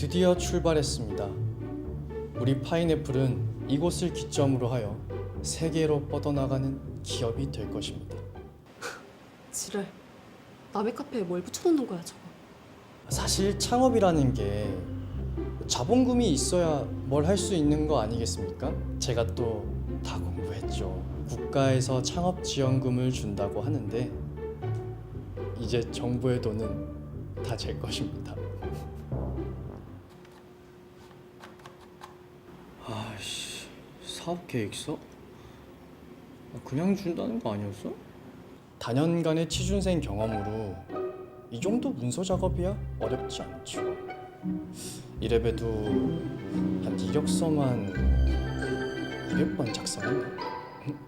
드디어 출발했습니다. 우리 파인애플은 이곳을 기점으로 하여 세계로 뻗어나가는 기업이 될 것입니다. 지랄. 남의 카페에 뭘 붙여놓는 거야 저거. 사실 창업이라는 게 자본금이 있어야 뭘 할 수 있는 거 아니겠습니까? 제가 또 다 공부했죠. 국가에서 창업 지원금을 준다고 하는데 이제 정부의 돈은 다 제 것입니다. 아씨 사업 계획서? 그냥 준다는 거 아니었어? 다년간의 취준생 경험으로 이 정도 문서 작업이야 어렵지 않죠. 이래봬도 한 이력서만 200번 작성했나?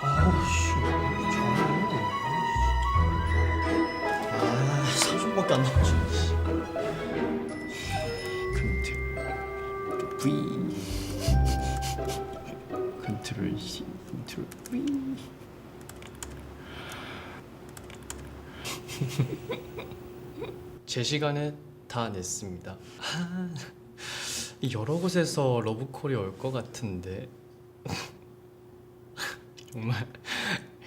아우씨, 30분밖에 안 남았지. 컨트롤 V. 컨트롤 C, 컨트롤 V. 제 시간에 다 냈습니다. 아, 여러 곳에서 러브콜이 올 것 같은데 정말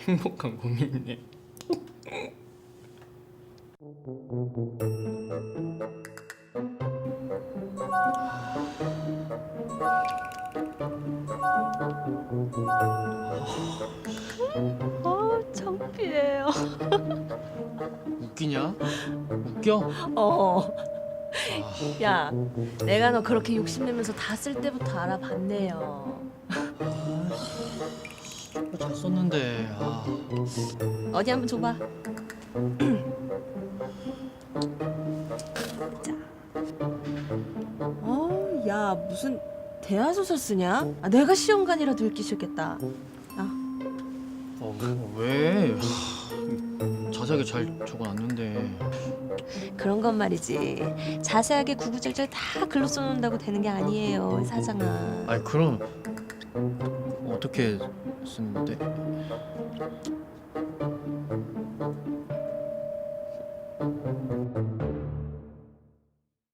행복한 고민이네. 어, 창피해요. 웃기냐? 웃겨? 어. 아, 야, 내가 너 그렇게 욕심내면서 다 쓸 때부터 알아봤네요. 잘 썼는데 아, 어디 한번 줘봐. 자. 어, 야, 무슨 대하소설 쓰냐? 아, 내가 시험관이라도 읽기 싫겠다. 어, 왜? 하, 자세하게 잘 적어놨는데 그런 건 말이지. 자세하게 구구절절 다 글로 써놓는다고 되는 게 아니에요, 사장아. 아니 그럼 어떻게 쓰는데?